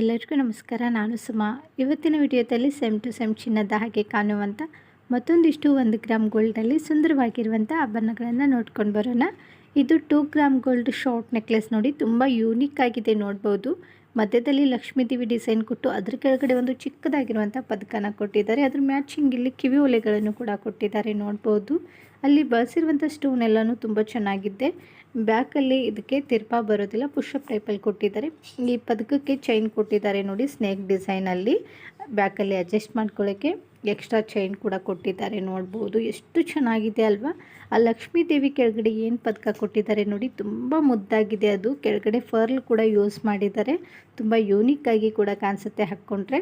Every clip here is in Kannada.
ಎಲ್ಲರಿಗೂ ನಮಸ್ಕಾರ, ನಾನು ಸುಮಾ. ಇವತ್ತಿನ ವಿಡಿಯೋದಲ್ಲಿ ಸೆಮ್ ಟು ಸೆಮ್ ಚಿನ್ನದ ಹಾಗೆ ಕಾಣುವಂಥ ಮತ್ತೊಂದಿಷ್ಟು ಒಂದು ಗ್ರಾಮ್ ಗೋಲ್ಡಲ್ಲಿ ಸುಂದರವಾಗಿರುವಂಥ ಆಭರಣಗಳನ್ನು ನೋಡ್ಕೊಂಡು ಬರೋಣ. ಇದು two gram gold short necklace ನೋಡಿ ತುಂಬ ಯೂನಿಕ್ ಆಗಿದೆ ನೋಡ್ಬೋದು. ಮಧ್ಯದಲ್ಲಿ ಲಕ್ಷ್ಮೀ ದೇವಿ ಡಿಸೈನ್ ಕೊಟ್ಟು ಅದ್ರ ಕೆಳಗಡೆ ಒಂದು ಚಿಕ್ಕದಾಗಿರುವಂಥ ಪದಕನ ಕೊಟ್ಟಿದ್ದಾರೆ. ಅದ್ರ ಮ್ಯಾಚಿಂಗ್ ಇಲ್ಲಿ ಕಿವಿ ಒಲೆಗಳನ್ನು ಕೂಡ ಕೊಟ್ಟಿದ್ದಾರೆ ನೋಡ್ಬೋದು. ಅಲ್ಲಿ ಬಳಸಿರುವಂಥ ಸ್ಟೋನ್ ಎಲ್ಲನೂ ತುಂಬ ಚೆನ್ನಾಗಿದೆ. ಬ್ಯಾಕಲ್ಲಿ ಇದಕ್ಕೆ ತಿರ್ಪಾ ಬರೋದಿಲ್ಲ ಪುಷಪ್ ಟೈಪಲ್ಲಿ ಕೊಟ್ಟಿದ್ದಾರೆ. ಈ ಪದಕಕ್ಕೆ ಚೈನ್ ಕೊಟ್ಟಿದ್ದಾರೆ ನೋಡಿ ಸ್ನೇಕ್ ಡಿಸೈನಲ್ಲಿ. ಬ್ಯಾಕಲ್ಲಿ ಅಡ್ಜಸ್ಟ್ ಮಾಡ್ಕೊಳ್ಳೋಕ್ಕೆ. ಎಕ್ಸ್ಟ್ರಾ ಚೈನ್ ಕೂಡ ಕೊಟ್ಟಿದ್ದಾರೆ, ನೋಡ್ಬೋದು. ಎಷ್ಟು ಚೆನ್ನಾಗಿದೆ ಅಲ್ವಾ? ಆ ಲಕ್ಷ್ಮೀ ದೇವಿ ಕೆಳಗಡೆ ಏನು ಪದಕ ಕೊಟ್ಟಿದ್ದಾರೆ ನೋಡಿ, ತುಂಬ ಮುದ್ದಾಗಿದೆ ಅದು. ಕೆಳಗಡೆ ಫರ್ಲ್ ಕೂಡ ಯೂಸ್ ಮಾಡಿದ್ದಾರೆ. ತುಂಬ ಯೂನಿಕ್ ಆಗಿ ಕೂಡ ಕಾಣಿಸುತ್ತೆ ಹಾಕ್ಕೊಂಡ್ರೆ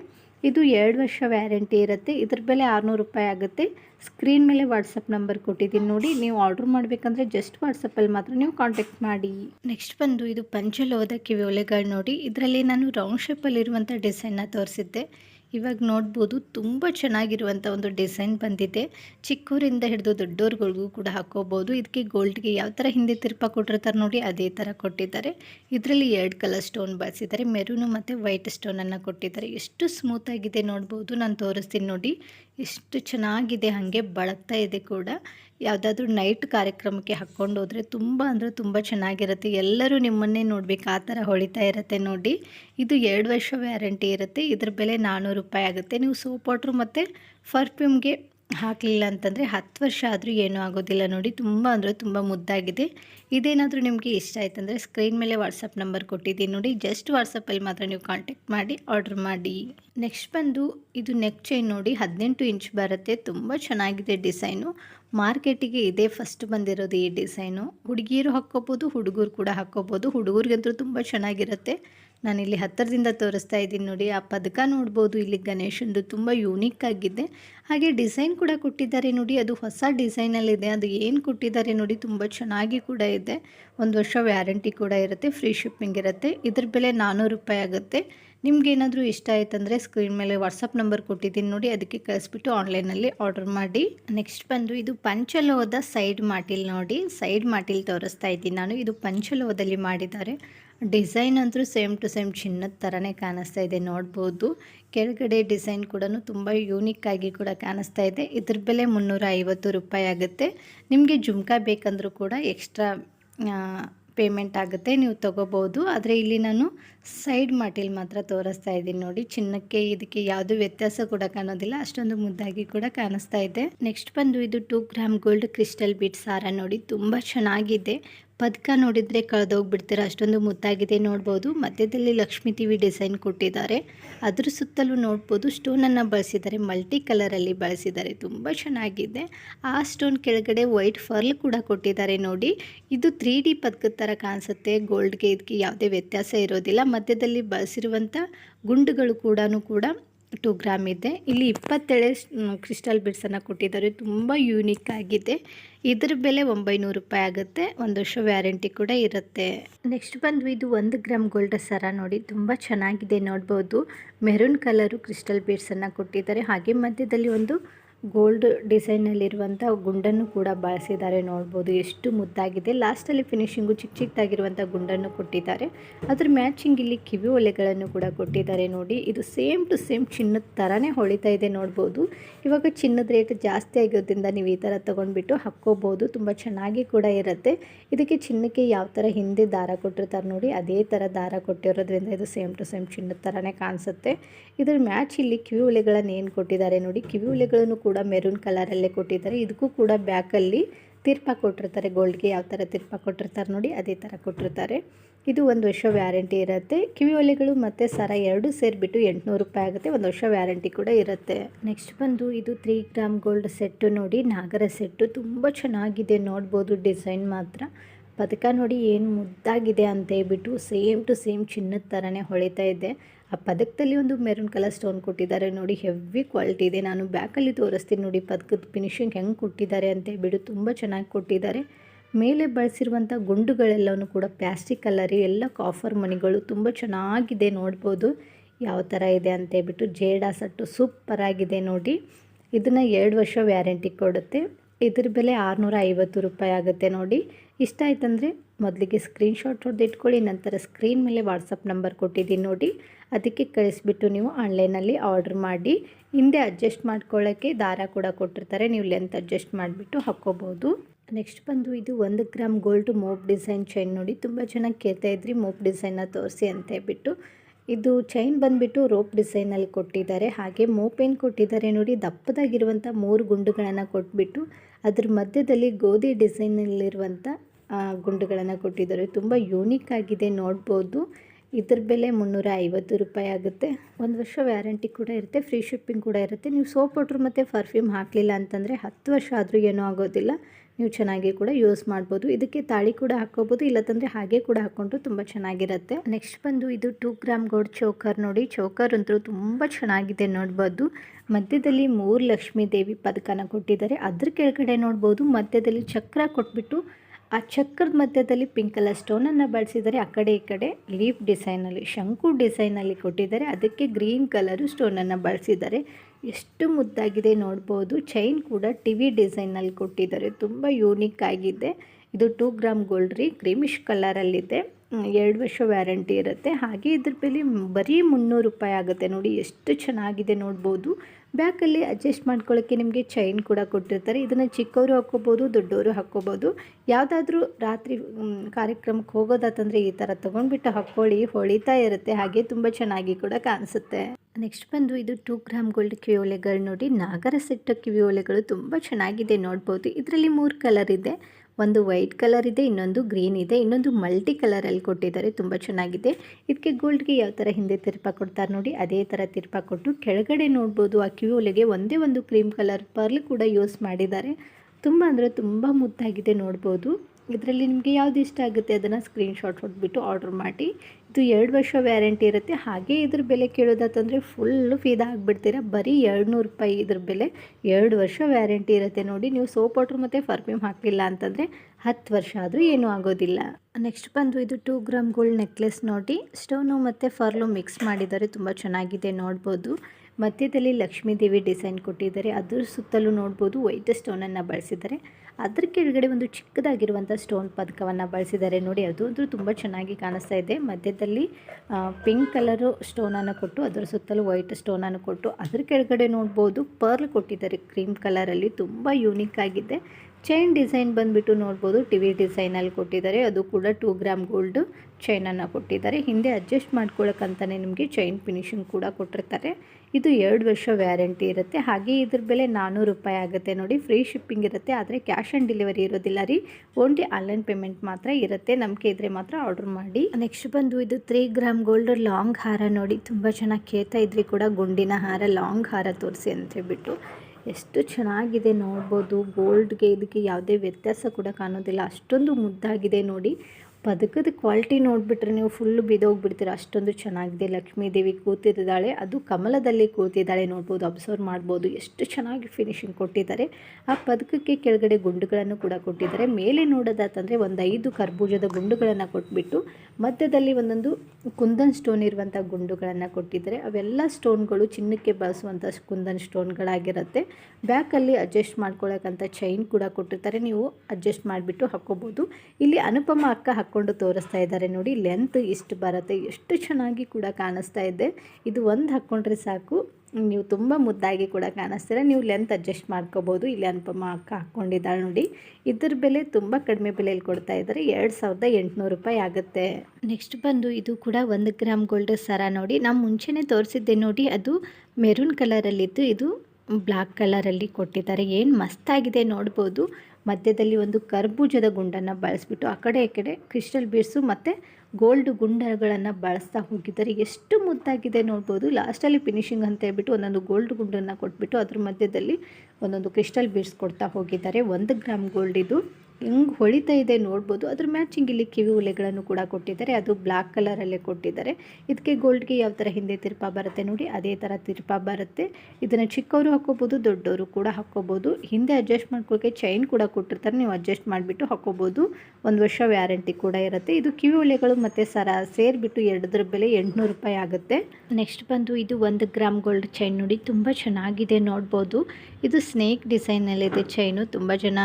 ಇದು ಎರಡು ವರ್ಷ ವ್ಯಾರಂಟಿ ಇರುತ್ತೆ. ಇದ್ರ ಬೆಲೆ ಆರುನೂರು ರೂಪಾಯಿ ಆಗುತ್ತೆ. ಸ್ಕ್ರೀನ್ ಮೇಲೆ ವಾಟ್ಸಪ್ ನಂಬರ್ ಕೊಟ್ಟಿದ್ದೀನಿ ನೋಡಿ. ನೀವು ಆರ್ಡ್ರ್ ಮಾಡಬೇಕಂದ್ರೆ ಜಸ್ಟ್ ವಾಟ್ಸಪ್ಪಲ್ಲಿ ಮಾತ್ರ ನೀವು ಕಾಂಟ್ಯಾಕ್ಟ್ ಮಾಡಿ. ನೆಕ್ಸ್ಟ್ ಬಂದು ಇದು ಪಂಚಲೋದ ಕಿವಿ ಒಲೆಗಳು ನೋಡಿ. ಇದರಲ್ಲಿ ನಾನು ರೌಂಡ್ ಶೇಪಲ್ಲಿರುವಂಥ ಡಿಸೈನ್ನ ತೋರಿಸಿದ್ದೆ. ಇವಾಗ ನೋಡ್ಬೋದು ತುಂಬ ಚೆನ್ನಾಗಿರುವಂಥ ಒಂದು ಡಿಸೈನ್ ಬಂದಿದೆ. ಚಿಕ್ಕವರಿಂದ ಹಿಡಿದು ದೊಡ್ಡೋರ್ಗಳಿಗೂ ಕೂಡ ಹಾಕೋಬೋದು. ಇದಕ್ಕೆ ಗೋಲ್ಡ್ಗೆ ಯಾವ ಥರ ಹಿಂದೆ ತಿರುಪ ಕೊಟ್ಟಿರ್ತಾರೆ ನೋಡಿ, ಅದೇ ಥರ ಕೊಟ್ಟಿದ್ದಾರೆ. ಇದರಲ್ಲಿ ಎರಡು ಕಲರ್ ಸ್ಟೋನ್ ಬಳಸಿದ್ದಾರೆ. ಮೆರೂನು ಮತ್ತು ವೈಟ್ ಸ್ಟೋನನ್ನು ಕೊಟ್ಟಿದ್ದಾರೆ. ಎಷ್ಟು ಸ್ಮೂತಾಗಿದೆ ನೋಡ್ಬೋದು. ನಾನು ತೋರಿಸ್ತೀನಿ ನೋಡಿ. ಎಷ್ಟು ಚೆನ್ನಾಗಿದೆ, ಹಾಗೆ ಬಳಕ್ತಾ ಇದೆ ಕೂಡ. ಯಾವುದಾದ್ರೂ ನೈಟ್ ಕಾರ್ಯಕ್ರಮಕ್ಕೆ ಹಾಕ್ಕೊಂಡು ಹೋದರೆ ತುಂಬ ಅಂದರೆ ತುಂಬ ಚೆನ್ನಾಗಿರುತ್ತೆ. ಎಲ್ಲರೂ ನಿಮ್ಮನ್ನೇ ನೋಡಬೇಕು. ಆ ಥರ ಹೊಳಿತಾ ಇರುತ್ತೆ ನೋಡಿ. ಇದು ಎರಡು ವರ್ಷ ವ್ಯಾರಂಟಿ ಇರುತ್ತೆ. ಇದ್ರ ಬೆಲೆ ನಾನ್ನೂರು ರೂಪಾಯಿ ಆಗುತ್ತೆ. ನೀವು ಸೋಪ್ ವಾಟ್ರು ಮತ್ತು ಪರ್ಫ್ಯೂಮ್ಗೆ ಹಾಕಲಿಲ್ಲ ಅಂತಂದರೆ ಹತ್ತು ವರ್ಷ ಆದರೂ ಏನೂ ಆಗೋದಿಲ್ಲ ನೋಡಿ. ತುಂಬ ಅಂದರೆ ತುಂಬ ಮುದ್ದಾಗಿದೆ. ಇದೇನಾದರೂ ನಿಮಗೆ ಇಷ್ಟ ಆಯ್ತಂದರೆ ಸ್ಕ್ರೀನ್ ಮೇಲೆ ವಾಟ್ಸಪ್ ನಂಬರ್ ಕೊಟ್ಟಿದ್ದೀನಿ ನೋಡಿ. ಜಸ್ಟ್ ವಾಟ್ಸಪ್ಪಲ್ಲಿ ಮಾತ್ರ ನೀವು ಕಾಂಟ್ಯಾಕ್ಟ್ ಮಾಡಿ ಆರ್ಡ್ರ್ ಮಾಡಿ. ನೆಕ್ಸ್ಟ್ ಬಂದು ಇದು ನೆಕ್ ಚೈನ್ ನೋಡಿ. ಹದಿನೆಂಟು ಇಂಚ್ ಬರುತ್ತೆ. ತುಂಬ ಚೆನ್ನಾಗಿದೆ ಡಿಸೈನು ಮಾರ್ಕೆಟಿಗೆ ಇದೇ ಫಸ್ಟ್ ಬಂದಿರೋದು ಈ ಡಿಸೈನು ಹುಡುಗಿಯರು ಹಾಕ್ಕೋಬೋದು, ಹುಡುಗರು ಕೂಡ ಹಾಕ್ಕೋಬೋದು. ಹುಡುಗರಿಗಂತೂ ತುಂಬ ಚೆನ್ನಾಗಿರುತ್ತೆ. ನಾನಿಲ್ಲಿ ಹತ್ತಿರದಿಂದ ತೋರಿಸ್ತಾ ಇದ್ದೀನಿ ನೋಡಿ, ಆ ಪದಕ ನೋಡ್ಬೋದು. ಇಲ್ಲಿ ಗಣೇಶಂದು ತುಂಬ ಯೂನಿಕ್ ಆಗಿದೆ. ಹಾಗೆ ಡಿಸೈನ್ ಕೂಡ ಕೊಟ್ಟಿದ್ದಾರೆ ನೋಡಿ, ಅದು ಹೊಸ ಡಿಸೈನಲ್ಲಿದೆ ಅದು ಏನು ಕೊಟ್ಟಿದ್ದಾರೆ ನೋಡಿ, ತುಂಬ ಚೆನ್ನಾಗಿ ಕೂಡ ಇದೆ. ಒಂದು ವರ್ಷ ವ್ಯಾರಂಟಿ ಕೂಡ ಇರುತ್ತೆ ಫ್ರೀ ಶಿಪ್ಪಿಂಗ್ ಇರುತ್ತೆ. ಇದ್ರ ಬೆಲೆ ನಾನ್ನೂರು ರೂಪಾಯಿ ಆಗುತ್ತೆ. ನಿಮ್ಗೇನಾದರೂ ಇಷ್ಟ ಆಯ್ತಂದರೆ ಸ್ಕ್ರೀನ್ ಮೇಲೆ ವಾಟ್ಸಪ್ ನಂಬರ್ ಕೊಟ್ಟಿದ್ದೀನಿ ನೋಡಿ, ಅದಕ್ಕೆ ಕಳಿಸ್ಬಿಟ್ಟು ಆನ್ಲೈನಲ್ಲಿ ಆರ್ಡರ್ ಮಾಡಿ. ನೆಕ್ಸ್ಟ್ ಬಂದು ಇದು ಪಂಚಲೋಹದ ಸೈಡ್ ಮಾಟಿಲ್ ನೋಡಿ ಸೈಡ್ ಮಾಟಿಲ್ ತೋರಿಸ್ತಾ ಇದ್ದೀನಿ ನಾನು. ಇದು ಪಂಚಲೋಹದಲ್ಲಿ ಮಾಡಿದ್ದಾರೆ. ಡಿಸೈನ್ ಅಂತೂ ಸೇಮ್ ಟು ಸೇಮ್ ಚಿನ್ನದ ಥರನೇ ಕಾಣಿಸ್ತಾ ಇದೆ, ನೋಡ್ಬೋದು. ಕೆಳಗಡೆ ಡಿಸೈನ್ ಕೂಡ ತುಂಬ ಯೂನಿಕ್ ಆಗಿ ಕೂಡ ಕಾಣಿಸ್ತಾ ಇದೆ. ಇದ್ರ ಬೆಲೆ ಮುನ್ನೂರ ಐವತ್ತು ರೂಪಾಯಿ ಆಗುತ್ತೆ. ನಿಮಗೆ ಜುಮ್ಕಾ ಬೇಕಂದರೂ ಕೂಡ ಎಕ್ಸ್ಟ್ರಾ ಪೇಮೆಂಟ್ ಆಗುತ್ತೆ. ನೀವು ತೊಗೋಬೋದು. ಆದರೆ ಇಲ್ಲಿ ನಾನು ಸೈಡ್ ಮಾಟಿಲ್ ಮಾತ್ರ ತೋರಿಸ್ತಾ ಇದ್ದೀನಿ ನೋಡಿ. ಚಿನ್ನಕ್ಕೆ ಇದಕ್ಕೆ ಯಾವುದು ವ್ಯತ್ಯಾಸ ಕೂಡ ಕಾಣೋದಿಲ್ಲ. ಅಷ್ಟೊಂದು ಮುದ್ದಾಗಿ ಕೂಡ ಕಾಣಿಸ್ತಾ ಇದೆ. ನೆಕ್ಸ್ಟ್ ಬಂದು ಇದು two gram gold crystal bead ಸಾರ ನೋಡಿ. ತುಂಬ ಚೆನ್ನಾಗಿದೆ. ಪದಕ ನೋಡಿದರೆ ಕಳೆದೋಗ್ಬಿಡ್ತೀರ, ಅಷ್ಟೊಂದು ಮುದ್ದಾಗಿದೆ ನೋಡ್ಬೋದು. ಮಧ್ಯದಲ್ಲಿ ಲಕ್ಷ್ಮೀ ಟಿವಿ ಡಿಸೈನ್ ಕೊಟ್ಟಿದ್ದಾರೆ. ಅದ್ರ ಸುತ್ತಲೂ ನೋಡ್ಬೋದು, ಸ್ಟೋನನ್ನು ಬಳಸಿದ್ದಾರೆ, ಮಲ್ಟಿ ಕಲರಲ್ಲಿ ಬಳಸಿದ್ದಾರೆ. ತುಂಬ ಚೆನ್ನಾಗಿದೆ. ಆ ಸ್ಟೋನ್ ಕೆಳಗಡೆ ವೈಟ್ ಫರ್ಲ್ ಕೂಡ ಕೊಟ್ಟಿದ್ದಾರೆ ನೋಡಿ. ಇದು ತ್ರೀ ಡಿ ಪದಕದ ಥರ ಕಾಣಿಸುತ್ತೆ. ಗೋಲ್ಡ್ಗೆ ಇದಕ್ಕೆ ಯಾವುದೇ ವ್ಯತ್ಯಾಸ ಇರೋದಿಲ್ಲ. ಮಧ್ಯದಲ್ಲಿ ಬಳಸಿರುವಂಥ ಗುಂಡುಗಳು ಕೂಡ ಕೂಡ ಟು ಗ್ರಾಮ್ ಇದೆ. ಇಲ್ಲಿ ಇಪ್ಪತ್ತೇಳೆ ಕ್ರಿಸ್ಟಲ್ ಬಿಡ್ಸನ್ನು ಕೊಟ್ಟಿದ್ದಾರೆ. ತುಂಬ ಯೂನಿಕ್ ಆಗಿದೆ. ಇದ್ರ ಬೆಲೆ ಒಂಬೈನೂರು ರೂಪಾಯಿ ಆಗುತ್ತೆ. ಒಂದು ವರ್ಷ ವ್ಯಾರಂಟಿ ಕೂಡ ಇರುತ್ತೆ. ನೆಕ್ಸ್ಟ್ ಬಂದು ಇದು ಒಂದು ಗ್ರಾಮ್ ಗೋಲ್ಡ್ ಸರ ನೋಡಿ. ತುಂಬ ಚೆನ್ನಾಗಿದೆ ನೋಡ್ಬೋದು. ಮೆರೂನ್ ಕಲರು ಕ್ರಿಸ್ಟಲ್ ಬೀಡ್ಸನ್ನು ಕೊಟ್ಟಿದ್ದಾರೆ. ಹಾಗೆ ಮಧ್ಯದಲ್ಲಿ ಒಂದು ಗೋಲ್ಡ್ ಡಿಸೈನಲ್ಲಿರುವಂಥ ಗುಂಡನ್ನು ಕೂಡ ಬಳಸಿದ್ದಾರೆ ನೋಡ್ಬೋದು. ಎಷ್ಟು ಮುದ್ದಾಗಿದೆ. ಲಾಸ್ಟಲ್ಲಿ ಫಿನಿಶಿಂಗ್ ಚಿಕ್ಕ ಚಿಕ್ಕದಾಗಿರುವಂಥ ಗುಂಡನ್ನು ಕೊಟ್ಟಿದ್ದಾರೆ. ಅದ್ರ ಮ್ಯಾಚಿಂಗ್ ಇಲ್ಲಿ ಕಿವಿ ಒಲೆಗಳನ್ನು ಕೂಡ ಕೊಟ್ಟಿದ್ದಾರೆ ನೋಡಿ. ಇದು ಸೇಮ್ ಟು ಸೇಮ್ ಚಿನ್ನದ ಥರನೇ ಹೊಳಿತಾ ಇದೆ ನೋಡ್ಬೋದು. ಇವಾಗ ಚಿನ್ನದ ರೇಟ್ ಜಾಸ್ತಿ ಆಗಿರೋದ್ರಿಂದ ನೀವು ಈ ಥರ ತೊಗೊಂಡ್ಬಿಟ್ಟು ಹಾಕ್ಕೋಬೋದು. ತುಂಬ ಚೆನ್ನಾಗಿ ಕೂಡ ಇರುತ್ತೆ. ಇದಕ್ಕೆ ಚಿನ್ನಕ್ಕೆ ಯಾವ ಥರ ಹಿಂದೆ ದಾರ ಕೊಟ್ಟಿರ್ತಾರೆ ನೋಡಿ. ಅದೇ ಥರ ದಾರ ಕೊಟ್ಟಿರೋದ್ರಿಂದ ಇದು ಸೇಮ್ ಟು ಸೇಮ್ ಚಿನ್ನದ ಥರನೇ ಕಾಣಿಸುತ್ತೆ. ಇದರ ಮ್ಯಾಚ್ ಇಲ್ಲಿ ಕಿವಿ ಒಲೆಗಳನ್ನು ಏನು ಕೊಟ್ಟಿದ್ದಾರೆ ನೋಡಿ. ಕಿವಿ ಒಲೆಗಳನ್ನು ಕೂಡ ಮೆರೂನ್ ಕಲರಲ್ಲೇ ಕೊಟ್ಟಿದ್ದಾರೆ. ಇದಕ್ಕೂ ಕೂಡ ಬ್ಯಾಕಲ್ಲಿ ತಿರ್ಪ ಕೊಟ್ಟಿರ್ತಾರೆ. ಗೋಲ್ಡ್ಗೆ ಯಾವ ಥರ ತಿರ್ಪ ಕೊಟ್ಟಿರ್ತಾರೆ ನೋಡಿ, ಅದೇ ಥರ ಕೊಟ್ಟಿರ್ತಾರೆ. ಇದು ಒಂದು ವರ್ಷ ವ್ಯಾರಂಟಿ ಇರುತ್ತೆ. ಕಿವಿ ಒಲೆಗಳು ಮತ್ತು ಸರ ಎರಡು ಸೇರಿಬಿಟ್ಟು ಎಂಟುನೂರು ರೂಪಾಯಿ ಆಗುತ್ತೆ. ಒಂದು ವರ್ಷ ವ್ಯಾರಂಟಿ ಕೂಡ ಇರುತ್ತೆ. ನೆಕ್ಸ್ಟ್ ಬಂದು ಇದು ತ್ರೀ ಗ್ರಾಮ್ ಗೋಲ್ಡ್ ಸೆಟ್ಟು ನೋಡಿ, ನಾಗರ ಸೆಟ್ಟು ತುಂಬ ಚೆನ್ನಾಗಿದೆ. ನೋಡ್ಬೋದು ಡಿಸೈನ್ ಮಾತ್ರ. ಪದಕ ನೋಡಿ ಏನು ಮುದ್ದಾಗಿದೆ ಅಂತ ಹೇಳ್ಬಿಟ್ಟು ಸೇಮ್ ಟು ಸೇಮ್ ಚಿನ್ನದ ಥರನೇ ಹೊಳಿತಾ ಇದೆ. ಆ ಪದಕದಲ್ಲಿ ಒಂದು ಮೆರೂನ್ ಕಲರ್ ಸ್ಟೋನ್ ಕೊಟ್ಟಿದ್ದಾರೆ. ನೋಡಿ ಹೆವಿ ಕ್ವಾಲಿಟಿ ಇದೆ. ನಾನು ಬ್ಯಾಕಲ್ಲಿ ತೋರಿಸ್ತೀನಿ ನೋಡಿ, ಪದಕದ ಫಿನಿಶಿಂಗ್ ಹೆಂಗೆ ಕೊಟ್ಟಿದ್ದಾರೆ ಅಂತ ಬಿಡು ತುಂಬ ಚೆನ್ನಾಗಿ ಕೊಟ್ಟಿದ್ದಾರೆ. ಮೇಲೆ ಬಳಸಿರುವಂಥ ಗುಂಡುಗಳೆಲ್ಲವೂ ಕೂಡ ಪ್ಲಾಸ್ಟಿಕ್ ಕಲರಿ ಎಲ್ಲ ಕಾಫರ್ ಮಣಿಗಳು. ತುಂಬ ಚೆನ್ನಾಗಿದೆ ನೋಡ್ಬೋದು. ಯಾವ ಥರ ಇದೆ ಅಂತ ಹೇಳ್ಬಿಟ್ಟು ಜೇಡ ಸಟ್ಟು ಸೂಪರಾಗಿದೆ ನೋಡಿ. ಇದನ್ನು ಎರಡು ವರ್ಷ ವ್ಯಾರಂಟಿ ಕೊಡುತ್ತೆ. ಇದ್ರ ಬೆಲೆ ಆರುನೂರ ಐವತ್ತು ರೂಪಾಯಿ ಆಗುತ್ತೆ ನೋಡಿ. ಇಷ್ಟ ಆಯ್ತಂದರೆ ಮೊದಲಿಗೆ ಸ್ಕ್ರೀನ್ಶಾಟ್ ಹೊಡೆದು ಇಟ್ಕೊಳ್ಳಿ ನಂತರ ಸ್ಕ್ರೀನ್ ಮೇಲೆ ವಾಟ್ಸಪ್ ನಂಬರ್ ಕೊಟ್ಟಿದ್ದೀನಿ ನೋಡಿ. ಅದಕ್ಕೆ ಕಳಿಸ್ಬಿಟ್ಟು ನೀವು ಆನ್ಲೈನಲ್ಲಿ ಆರ್ಡ್ರ್ ಮಾಡಿ, ಹಿಂದೆ ಅಡ್ಜಸ್ಟ್ ಮಾಡ್ಕೊಳ್ಳೋಕ್ಕೆ ದಾರ ಕೂಡ ಕೊಟ್ಟಿರ್ತಾರೆ. ನೀವು ಲೆಂತ್ ಅಡ್ಜಸ್ಟ್ ಮಾಡಿಬಿಟ್ಟು ಹಾಕ್ಕೋಬೋದು. ನೆಕ್ಸ್ಟ್ ಬಂದು ಇದು ಒಂದು ಗ್ರಾಮ್ ಗೋಲ್ಡ್ ಮೋಪ್ ಡಿಸೈನ್ ಚೈನ್ ನೋಡಿ. ತುಂಬ ಚೆನ್ನಾಗಿ ಕೇಳ್ತಾ ಇದ್ರಿ, ಮೋಪ್ ಡಿಸೈನ್ನ ತೋರಿಸಿ ಅಂತ ಹೇಳ್ಬಿಟ್ಟು. ಇದು ಚೈನ್ ಬಂದುಬಿಟ್ಟು ರೋಪ್ ಡಿಸೈನಲ್ಲಿ ಕೊಟ್ಟಿದ್ದಾರೆ. ಹಾಗೆ ಮೋಪೇನು ಕೊಟ್ಟಿದ್ದಾರೆ ನೋಡಿ. ದಪ್ಪದಾಗಿರುವಂಥ ಮೂರು ಗುಂಡುಗಳನ್ನು ಕೊಟ್ಬಿಟ್ಟು, ಅದ್ರ ಮಧ್ಯದಲ್ಲಿ ಗೋಧಿ ಡಿಸೈನಲ್ಲಿರುವಂಥ ಗುಂಡುಗಳನ್ನು ಕೊಟ್ಟಿದ್ದಾರೆ. ತುಂಬ ಯೂನಿಕ್ ಆಗಿದೆ, ನೋಡ್ಬೋದು. ಇದ್ರ ಬೆಲೆ ಮುನ್ನೂರ ಐವತ್ತು ರೂಪಾಯಿ ಆಗುತ್ತೆ. ಒಂದು ವರ್ಷ ವ್ಯಾರಂಟಿ ಕೂಡ ಇರುತ್ತೆ, ಫ್ರೀ ಶಿಪ್ಪಿಂಗ್ ಕೂಡ ಇರುತ್ತೆ. ನೀವು ಸೋಪ್ ಪೌಡ್ರ್ ಮತ್ತು ಪರ್ಫ್ಯೂಮ್ ಹಾಕಲಿಲ್ಲ ಅಂತಂದರೆ ಹತ್ತು ವರ್ಷ ಆದರೂ ಏನೂ ಆಗೋದಿಲ್ಲ. ನೀವು ಚೆನ್ನಾಗಿ ಕೂಡ ಯೂಸ್ ಮಾಡ್ಬೋದು. ಇದಕ್ಕೆ ತಾಳಿ ಕೂಡ ಹಾಕೋಬೋದು ಇಲ್ಲತ್ತಂದರೆ ಹಾಗೆ ಕೂಡ ಹಾಕ್ಕೊಂಡು ತುಂಬ ಚೆನ್ನಾಗಿರುತ್ತೆ. ನೆಕ್ಸ್ಟ್ ಬಂದು ಇದು ಟೂ ಗ್ರಾಮ್ ಗೋಲ್ಡ್ ಚೌಕರ್ ನೋಡಿ. ಚೌಕರ್ ಅಂತೂ ತುಂಬ ಚೆನ್ನಾಗಿದೆ ನೋಡ್ಬೋದು. ಮಧ್ಯದಲ್ಲಿ ಮೂರು ಲಕ್ಷ್ಮೀ ದೇವಿ ಪದಕನ ಕೊಟ್ಟಿದ್ದಾರೆ. ಅದ್ರ ಕೆಳಗಡೆ ನೋಡ್ಬೋದು, ಮಧ್ಯದಲ್ಲಿ ಚಕ್ರ ಕೊಟ್ಬಿಟ್ಟು ಆ ಚಕ್ರದ ಮಧ್ಯದಲ್ಲಿ ಪಿಂಕ್ ಕಲರ್ ಸ್ಟೋನನ್ನು ಬಳಸಿದ್ದಾರೆ ಆ ಕಡೆ, ಈ ಕಡೆ ಲೀಫ್ ಡಿಸೈನಲ್ಲಿ ಶಂಕು ಡಿಸೈನಲ್ಲಿ ಕೊಟ್ಟಿದ್ದಾರೆ ಅದಕ್ಕೆ ಗ್ರೀನ್ ಕಲರು ಸ್ಟೋನನ್ನು ಬಳಸಿದ್ದಾರೆ ಎಷ್ಟು ಮುದ್ದಾಗಿದೆ ನೋಡ್ಬೋದು. ಚೈನ್ ಕೂಡ ಟಿ ವಿ ಡಿಸೈನಲ್ಲಿ ಕೊಟ್ಟಿದ್ದಾರೆ ತುಂಬ ಯೂನಿಕ್ ಆಗಿದೆ. ಇದು ಟೂ ಗ್ರಾಮ್ ಗೋಲ್ಡ್ ರೀ ಕ್ರೀಮಿಶ್ ಕಲರಲ್ಲಿದೆ ಎರಡು ವರ್ಷ ವ್ಯಾರಂಟಿ ಇರುತ್ತೆ. ಹಾಗೆ ಇದ್ರ ಬೆಲೆ ಬರೀ ಮುನ್ನೂರು ರೂಪಾಯಿ ಆಗುತ್ತೆ. ನೋಡಿ, ಎಷ್ಟು ಚೆನ್ನಾಗಿದೆ ನೋಡ್ಬೋದು. ಬ್ಯಾಕಲ್ಲಿ ಅಡ್ಜಸ್ಟ್ ಮಾಡ್ಕೊಳ್ಳೋಕ್ಕೆ ನಿಮಗೆ ಚೈನ್ ಕೂಡ ಕೊಟ್ಟಿರ್ತಾರೆ. ಇದನ್ನು ಚಿಕ್ಕವರು ಹಾಕ್ಕೋಬೋದು, ದೊಡ್ಡವರು ಹಾಕ್ಕೋಬೋದು. ಯಾವುದಾದ್ರೂ ರಾತ್ರಿ ಕಾರ್ಯಕ್ರಮಕ್ಕೆ ಹೋಗೋದಾತಂದರೆ ಈ ಥರ ತೊಗೊಂಡ್ಬಿಟ್ಟು ಹಾಕ್ಕೊಳ್ಳಿ. ಹೊಳಿತಾ ಇರುತ್ತೆ. ಹಾಗೆ ತುಂಬ ಚೆನ್ನಾಗಿ ಕೂಡ ಕಾಣಿಸುತ್ತೆ. ನೆಕ್ಸ್ಟ್ ಬಂದು ಇದು ಟೂ ಗ್ರಾಮ್ ಗೋಲ್ಡ್ ಕಿವಿಯೋಲೆಗಳು ನೋಡಿ. ನಾಗರ ಸೆಟ್ಟ ಕಿವಿಯೋಲೆಗಳು ತುಂಬ ಚೆನ್ನಾಗಿದೆ ನೋಡ್ಬೋದು. ಇದರಲ್ಲಿ ಮೂರು ಕಲರ್ ಇದೆ. ಒಂದು ವೈಟ್ ಕಲರ್ ಇದೆ, ಇನ್ನೊಂದು ಗ್ರೀನ್ ಇದೆ, ಇನ್ನೊಂದು ಮಲ್ಟಿ ಕಲರಲ್ಲಿ ಕೊಟ್ಟಿದ್ದಾರೆ, ತುಂಬ ಚೆನ್ನಾಗಿದೆ. ಇದಕ್ಕೆ ಗೋಲ್ಡ್ಗೆ ಯಾವ ಥರ ಹಿಂದೆ ತಿರ್ಪ ಕೊಡ್ತಾರೆ ನೋಡಿ, ಅದೇ ಥರ ತಿರ್ಪ ಕೊಟ್ಟು ಕೆಳಗಡೆ ನೋಡ್ಬೋದು, ಆ ಕ್ಯೂಲಿಗೆ ಒಂದೇ ಒಂದು ಕ್ರೀಮ್ ಕಲರ್ ಪರ್ಲ್ ಕೂಡ ಯೂಸ್ ಮಾಡಿದ್ದಾರೆ. ತುಂಬ ಅಂದರೆ ತುಂಬ ಮುದ್ದಾಗಿದೆ ನೋಡ್ಬೋದು. ಇದರಲ್ಲಿ ನಿಮಗೆ ಯಾವ್ದು ಇಷ್ಟ ಆಗುತ್ತೆ? ಅದನ್ನು ಸ್ಕ್ರೀನ್ಶಾಟ್ ಹೊಡೆದ್ಬಿಟ್ಟು ಆರ್ಡ್ರ್ ಮಾಡಿ. ಇದು ಎರಡು ವರ್ಷ ವ್ಯಾರಂಟಿ ಇರುತ್ತೆ. ಹಾಗೆ ಇದ್ರ ಬೆಲೆ ಕೇಳೋದಾತಂದರೆ ಫುಲ್ಲು ಫೀದಾ ಆಗಿಬಿಡ್ತೀರ? ಬರೀ ಎರಡು ನೂರು ರೂಪಾಯಿ ಇದ್ರ ಬೆಲೆ. ಎರಡು ವರ್ಷ ವ್ಯಾರಂಟಿ ಇರುತ್ತೆ ನೋಡಿ. ನೀವು ಸೋಪ್ ವಾಟ್ರ್ ಮತ್ತು ಪರ್ಫ್ಯೂಮ್ ಹಾಕಲಿಲ್ಲ ಅಂತಂದರೆ ಹತ್ತು ವರ್ಷ ಆದರೂ ಏನೂ ಆಗೋದಿಲ್ಲ. ನೆಕ್ಸ್ಟ್ ಬಂದು ಇದು ಟೂ ಗ್ರಾಮ್ ಗೋಲ್ಡ್ ನೆಕ್ಲೆಸ್ ನೋಡಿ. ಸ್ಟೋನು ಮತ್ತು ಫರ್ಲು ಮಿಕ್ಸ್ ಮಾಡಿದ್ದಾರೆ. ತುಂಬ ಚೆನ್ನಾಗಿದೆ ನೋಡ್ಬೋದು. ಮಧ್ಯದಲ್ಲಿ ಲಕ್ಷ್ಮೀ ದೇವಿ ಡಿಸೈನ್ ಕೊಟ್ಟಿದ್ದಾರೆ. ಅದ್ರ ಸುತ್ತಲೂ ನೋಡ್ಬೋದು ವೈಟ್ ಸ್ಟೋನನ್ನು ಬಳಸಿದ್ದಾರೆ. ಅದ್ರ ಕೆಳಗಡೆ ಒಂದು ಚಿಕ್ಕದಾಗಿರುವಂಥ ಸ್ಟೋನ್ ಪದಕವನ್ನು ಬಳಸಿದ್ದಾರೆ ನೋಡಿ. ಅದು ಅಂದರೂ ತುಂಬ ಚೆನ್ನಾಗಿ ಕಾಣಿಸ್ತಾ ಇದೆ. ಮಧ್ಯದಲ್ಲಿ ಪಿಂಕ್ ಕಲರು ಸ್ಟೋನನ್ನು ಕೊಟ್ಟು, ಅದರ ಸುತ್ತಲೂ ವೈಟ್ ಸ್ಟೋನನ್ನು ಕೊಟ್ಟು, ಅದ್ರ ಕೆಳಗಡೆ ನೋಡ್ಬೋದು ಪರ್ಲ್ ಕೊಟ್ಟಿದ್ದಾರೆ. ಕ್ರೀಮ್ ಕಲರಲ್ಲಿ ತುಂಬ ಯೂನಿಕ್ ಆಗಿದೆ. ಚೈನ್ ಡಿಸೈನ್ ಬಂದುಬಿಟ್ಟು ನೋಡ್ಬೋದು. ಟಿ ವಿ ಡಿಸೈನಲ್ಲಿ ಕೊಟ್ಟಿದ್ದಾರೆ. ಅದು ಕೂಡ ಟೂ ಗ್ರಾಮ್ ಗೋಲ್ಡ್ ಚೈನನ್ನು ಕೊಟ್ಟಿದ್ದಾರೆ. ಹಿಂದೆ ಅಡ್ಜಸ್ಟ್ ಮಾಡ್ಕೊಳ್ಳೋಕ್ಕಂತಲೇ ನಿಮಗೆ ಚೈನ್ ಫಿನಿಶಿಂಗ್ ಕೂಡ ಕೊಟ್ಟಿರ್ತಾರೆ. ಇದು ಎರಡು ವರ್ಷ ವ್ಯಾರಂಟಿ ಇರುತ್ತೆ. ಹಾಗೆ ಇದ್ರ ಬೆಲೆ ನಾನ್ನೂರು ರೂಪಾಯಿ ಆಗುತ್ತೆ ನೋಡಿ. ಫ್ರೀ ಶಿಪ್ಪಿಂಗ್ ಇರುತ್ತೆ. ಆದರೆ ಕ್ಯಾಶ್ ಆನ್ ಡೆಲಿವರಿ ಇರೋದಿಲ್ಲ ರೀ. ಓನ್ಲಿ ಆನ್ಲೈನ್ ಪೇಮೆಂಟ್ ಮಾತ್ರ ಇರುತ್ತೆ. ನಂಬಿಕೆ ಇದ್ರೆ ಮಾತ್ರ ಆರ್ಡರ್ ಮಾಡಿ. ನೆಕ್ಸ್ಟ್ ಬಂದು ಇದು ತ್ರೀ ಗ್ರಾಮ್ ಗೋಲ್ಡ್ ಲಾಂಗ್ ಹಾರ ನೋಡಿ. ತುಂಬ ಚೆನ್ನಾಗಿ ಕೇಳ್ತಾ ಇದ್ರಿ ಕೂಡ. ಗುಂಡಿನ ಹಾರ, ಲಾಂಗ್ ಹಾರ ತೋರಿಸಿ ಅಂತ ಹೇಳ್ಬಿಟ್ಟು. ಎಷ್ಟು ಚೆನ್ನಾಗಿದೆ ನೋಡ್ಬೋದು ಗೋಲ್ಡ್ಗೆ ಇದಕ್ಕೆ ಯಾವುದೇ ವ್ಯತ್ಯಾಸ ಕೂಡ ಕಾಣೋದಿಲ್ಲ. ಅಷ್ಟೊಂದು ಮುದ್ದಾಗಿದೆ ನೋಡಿ. ಪದಕದ ಕ್ವಾಲಿಟಿ ನೋಡಿಬಿಟ್ರೆ ನೀವು ಫುಲ್ಲು ಬಿದ್ದೋಗ್ಬಿಡ್ತೀರ. ಅಷ್ಟೊಂದು ಚೆನ್ನಾಗಿದೆ. ಲಕ್ಷ್ಮೀ ದೇವಿ ಕೂತಿದ್ದಾಳೆ. ಅದು ಕಮಲದಲ್ಲಿ ಕೂತಿದ್ದಾಳೆ. ನೋಡ್ಬೋದು ಅಬ್ಸರ್ವ್ ಮಾಡ್ಬೋದು. ಎಷ್ಟು ಚೆನ್ನಾಗಿ ಫಿನಿಶಿಂಗ್ ಕೊಟ್ಟಿದ್ದಾರೆ. ಆ ಪದಕಕ್ಕೆ ಕೆಳಗಡೆ ಗುಂಡುಗಳನ್ನು ಕೂಡ ಕೊಟ್ಟಿದ್ದಾರೆ. ಮೇಲೆ ನೋಡೋದಾತಂದರೆ ಒಂದು ಐದು ಕರ್ಬೂಜದ ಗುಂಡುಗಳನ್ನು ಕೊಟ್ಬಿಟ್ಟು, ಮಧ್ಯದಲ್ಲಿ ಒಂದೊಂದು ಕುಂದನ್ ಸ್ಟೋನ್ ಇರುವಂಥ ಗುಂಡುಗಳನ್ನು ಕೊಟ್ಟಿದ್ದಾರೆ. ಅವೆಲ್ಲ ಸ್ಟೋನ್ಗಳು ಚಿನ್ನಕ್ಕೆ ಬಳಸುವಂಥ ಕುಂದನ್ ಸ್ಟೋನ್ಗಳಾಗಿರುತ್ತೆ ಬ್ಯಾಕಲ್ಲಿ ಅಡ್ಜಸ್ಟ್ ಮಾಡ್ಕೊಳ್ಳೋಕ್ಕಂಥ ಚೈನ್ ಕೂಡ ಕೊಟ್ಟಿರ್ತಾರೆ. ನೀವು ಅಡ್ಜಸ್ಟ್ ಮಾಡಿಬಿಟ್ಟು ಹಾಕ್ಕೋಬೋದು. ಇಲ್ಲಿ ಅನುಪಮ ಅಕ್ಕ ಹಾಕ್ಕೊಂಡು ತೋರಿಸ್ತಾ ಇದ್ದಾರೆ ನೋಡಿ ಲೆಂತ್ ಇಷ್ಟು ಬರುತ್ತೆ, ಎಷ್ಟು ಚೆನ್ನಾಗಿ ಕೂಡ ಕಾಣಿಸ್ತಾ ಇದೆ. ಇದು ಒಂದು ಹಾಕ್ಕೊಂಡ್ರೆ ಸಾಕು. ನೀವು ತುಂಬ ಮುದ್ದಾಗಿ ಕೂಡ ಕಾಣಿಸ್ತೀರ. ನೀವು ಲೆಂತ್ ಅಡ್ಜಸ್ಟ್ ಮಾಡ್ಕೋಬೋದು. ಇಲ್ಲಿ ಅನುಪಮ ಅಕ್ಕ ಹಾಕ್ಕೊಂಡಿದ್ದಾಳೆ ನೋಡಿ. ಇದ್ರ ಬೆಲೆ ತುಂಬ ಕಡಿಮೆ ಬೆಲೆಯಲ್ಲಿ ಕೊಡ್ತಾ ಇದ್ದಾರೆ. ಎರಡು ಸಾವಿರದ ಎಂಟುನೂರು ರೂಪಾಯಿ ಆಗುತ್ತೆ. ನೆಕ್ಸ್ಟ್ ಬಂದು ಇದು ಕೂಡ ಒಂದು ಗ್ರಾಮ್ ಗೋಲ್ಡ್ ಸರ ನೋಡಿ. ನಾವು ಮುಂಚೆನೇ ತೋರಿಸಿದ್ದೆ ನೋಡಿ, ಅದು ಮೆರೂನ್ ಕಲರಲ್ಲಿದ್ದು ಇದು ಬ್ಲ್ಯಾಕ್ ಕಲರಲ್ಲಿ ಕೊಟ್ಟಿದ್ದಾರೆ. ಏನು ಮಸ್ತಾಗಿದೆ ನೋಡ್ಬೋದು. ಮಧ್ಯದಲ್ಲಿ ಒಂದು ಕರ್ಬೂಜದ ಗುಂಡನ್ನು ಬಳಸಿಬಿಟ್ಟು ಆ ಕಡೆ ಈ ಕಡೆ ಕ್ರಿಸ್ಟಲ್ ಬೀಡ್ಸು ಮತ್ತು ಗೋಲ್ಡ್ ಗುಂಡಗಳನ್ನು ಬಳಸ್ತಾ ಹೋಗಿದ್ದಾರೆ. ಎಷ್ಟು ಮುದ್ದಾಗಿದೆ ನೋಡ್ಬೋದು. ಲಾಸ್ಟಲ್ಲಿ ಫಿನಿಶಿಂಗ್ ಅಂತ ಹೇಳ್ಬಿಟ್ಟು ಒಂದೊಂದು ಗೋಲ್ಡ್ ಗುಂಡನ್ನು ಕೊಟ್ಬಿಟ್ಟು ಅದ್ರ ಮಧ್ಯದಲ್ಲಿ ಒಂದೊಂದು ಕ್ರಿಸ್ಟಲ್ ಬೀಡ್ಸ್ ಕೊಡ್ತಾ ಹೋಗಿದ್ದಾರೆ. ಒಂದು ಗ್ರಾಮ್ ಗೋಲ್ಡ್ ಇದು. ಹೆಂಗೆ ಹೊಳಿತಾ ಇದೆ ನೋಡ್ಬೋದು. ಅದ್ರ ಮ್ಯಾಚಿಂಗ್ ಇಲ್ಲಿ ಕಿವಿ ಉಲೆಗಳನ್ನು ಕೂಡ ಕೊಟ್ಟಿದ್ದಾರೆ. ಅದು ಬ್ಲ್ಯಾಕ್ ಕಲರಲ್ಲೇ ಕೊಟ್ಟಿದ್ದಾರೆ. ಇದಕ್ಕೆ ಗೋಲ್ಡ್ಗೆ ಯಾವ ಥರ ಹಿಂದೆ ತಿರ್ಪ ಬರುತ್ತೆ ನೋಡಿ, ಅದೇ ಥರ ತಿರ್ಪ ಬರುತ್ತೆ. ಇದನ್ನು ಚಿಕ್ಕವರು ಹಾಕೋಬೋದು ದೊಡ್ಡವರು ಕೂಡ ಹಾಕ್ಕೋಬೋದು. ಹಿಂದೆ ಅಡ್ಜಸ್ಟ್ ಮಾಡ್ಕೊಳಕ್ಕೆ ಚೈನ್ ಕೂಡ ಕೊಟ್ಟಿರ್ತಾರೆ. ನೀವು ಅಡ್ಜಸ್ಟ್ ಮಾಡಿಬಿಟ್ಟು ಹಾಕೋಬೋದು ಒಂದು ವರ್ಷ ವ್ಯಾರಂಟಿ ಕೂಡ ಇರುತ್ತೆ. ಇದು ಕಿವಿ ಉಲೆಗಳು ಮತ್ತು ಸರ ಸೇರಿಬಿಟ್ಟು ಎರಡದ್ರ ಬೆಲೆ ಎಂಟುನೂರು ರೂಪಾಯಿ ಆಗುತ್ತೆ. ನೆಕ್ಸ್ಟ್ ಬಂದು ಇದು ಒಂದು ಗ್ರಾಮ್ ಗೋಲ್ಡ್ ಚೈನ್ ನೋಡಿ, ತುಂಬ ಚೆನ್ನಾಗಿದೆ ನೋಡ್ಬೋದು. ಇದು ಸ್ನೇಕ್ ಡಿಸೈನಲ್ಲಿದೆ ಚೈನು ತುಂಬ ಜನ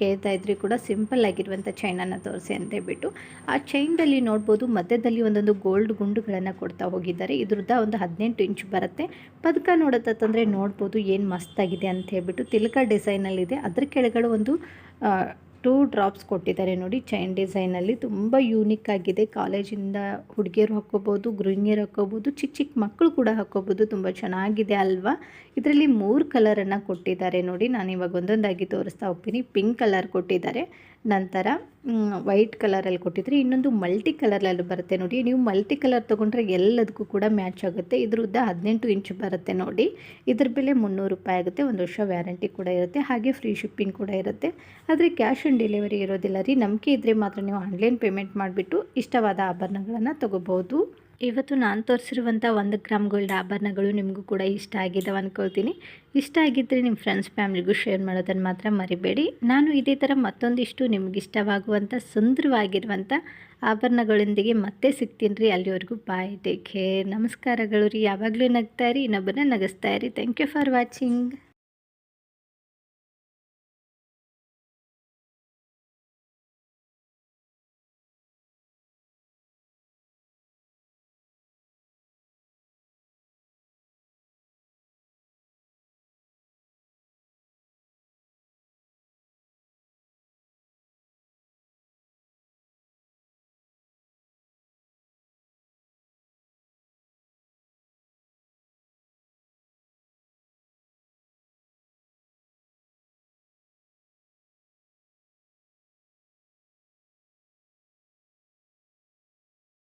ಕೇಳ್ತಾ ಇದ್ರಿ ಕೂಡ ಸಿಂಪಲ್ ಆಗಿರುವಂಥ ಚೈನನ್ನು ತೋರಿಸಿ ಅಂತ ಹೇಳ್ಬಿಟ್ಟು, ಆ ಚೈನಲ್ಲಿ ನೋಡ್ಬೋದು ಮಧ್ಯದಲ್ಲಿ ಒಂದೊಂದು ಗೋಲ್ಡ್ ಗುಂಡುಗಳನ್ನು ಕೊಡ್ತಾ ಹೋಗಿದ್ದಾರೆ. ಇದ್ರದ್ದು ಒಂದು ಹದಿನೆಂಟು ಇಂಚು ಬರುತ್ತೆ. ಪದಕ ನೋಡತ್ತಂದರೆ ನೋಡ್ಬೋದು ಏನು ಮಸ್ತಾಗಿದೆ ಅಂತ ಹೇಳ್ಬಿಟ್ಟು, ತಿಲಕ ಡಿಸೈನಲ್ಲಿದೆ ಅದ್ರ ಕೆಳಗಡೆ ಒಂದು ಟೂ ಡ್ರಾಪ್ಸ್ ಕೊಟ್ಟಿದ್ದಾರೆ ನೋಡಿ. ಚೈನ್ ಡಿಸೈನಲ್ಲಿ ತುಂಬ ಯೂನಿಕ್ ಆಗಿದೆ. ಕಾಲೇಜಿಂದ ಹುಡುಗಿಯರು ಹಾಕ್ಕೋಬೋದು, ಗೃಹಿಣಿಯರು ಹಾಕ್ಕೋಬೋದು, ಚಿಕ್ಕ ಚಿಕ್ಕ ಮಕ್ಕಳು ಕೂಡ ಹಾಕ್ಕೋಬೋದು. ತುಂಬ ಚೆನ್ನಾಗಿದೆ ಅಲ್ವಾ? ಇದರಲ್ಲಿ ಮೂರು ಕಲರನ್ನು ಕೊಟ್ಟಿದ್ದಾರೆ ನೋಡಿ. ನಾನು ಇವಾಗ ಒಂದೊಂದಾಗಿ ತೋರಿಸ್ತಾ ಹೋಗ್ತೀನಿ. ಪಿಂಕ್ ಕಲರ್ ಕೊಟ್ಟಿದ್ದಾರೆ. ನಂತರ ವೈಟ್ ಕಲರಲ್ಲಿ ಕೊಟ್ಟಿದ್ರೆ ಇನ್ನೊಂದು ಮಲ್ಟಿ ಕಲರಲ್ಲಿ ಬರುತ್ತೆ ನೋಡಿ. ನೀವು ಮಲ್ಟಿ ಕಲರ್ ತೊಗೊಂಡ್ರೆ ಎಲ್ಲದಕ್ಕೂ ಕೂಡ ಮ್ಯಾಚ್ ಆಗುತ್ತೆ. ಇದ್ರ ಉದ್ದ ಹದಿನೆಂಟು ಇಂಚ್ ಬರುತ್ತೆ ನೋಡಿ. ಇದ್ರ ಬೆಲೆ ಮುನ್ನೂರು ರೂಪಾಯಿ ಆಗುತ್ತೆ. ಒಂದು ವರ್ಷ ವ್ಯಾರಂಟಿ ಕೂಡ ಇರುತ್ತೆ. ಹಾಗೆ ಫ್ರೀ ಶಿಪ್ಪಿಂಗ್ ಕೂಡ ಇರುತ್ತೆ. ಆದರೆ ಕ್ಯಾಶ್ ಆನ್ ಡೆಲಿವರಿ ಇರೋದಿಲ್ಲ ರೀ. ನಂಬಿಕೆ ಇದ್ದರೆ ಮಾತ್ರ ನೀವು ಆನ್ಲೈನ್ ಪೇಮೆಂಟ್ ಮಾಡಿಬಿಟ್ಟು ಇಷ್ಟವಾದ ಆಭರಣಗಳನ್ನು ತೊಗೋಬೋದು ಇವತ್ತು ನಾನು ತೋರಿಸಿರುವಂಥ ಒಂದು ಗ್ರಾಮ್ ಗೋಲ್ಡ್ ಆಭರಣಗಳು ನಿಮಗೂ ಕೂಡ ಇಷ್ಟ ಆಗಿದ್ದಾವೆ ಅಂದ್ಕೊಳ್ತೀನಿ ಇಷ್ಟ ಆಗಿದ್ದರೆ ನಿಮ್ಮ ಫ್ರೆಂಡ್ಸ್ ಫ್ಯಾಮಿಲಿಗೂ ಶೇರ್ ಮಾಡೋದನ್ನು ಮಾತ್ರ ಮರಿಬೇಡಿ. ನಾನು ಇದೇ ಥರ ಮತ್ತೊಂದಿಷ್ಟು ನಿಮ್ಗೆ ಇಷ್ಟವಾಗುವಂಥ ಸುಂದರವಾಗಿರುವಂಥ ಆಭರಣಗಳೊಂದಿಗೆ ಮತ್ತೆ ಸಿಗ್ತೀನಿ ರೀ. ಅಲ್ಲಿವರೆಗೂ ಬಾಯ್ ಟೇಕ್ ಕೇರ್ ನಮಸ್ಕಾರಗಳು ರೀ. ಯಾವಾಗಲೂ ನಗ್ತಾ ಇರಿ ಇನ್ನೊಬ್ಬರನ್ನ ನಗಿಸ್ತಾ ಇರಿ. Thank you for watching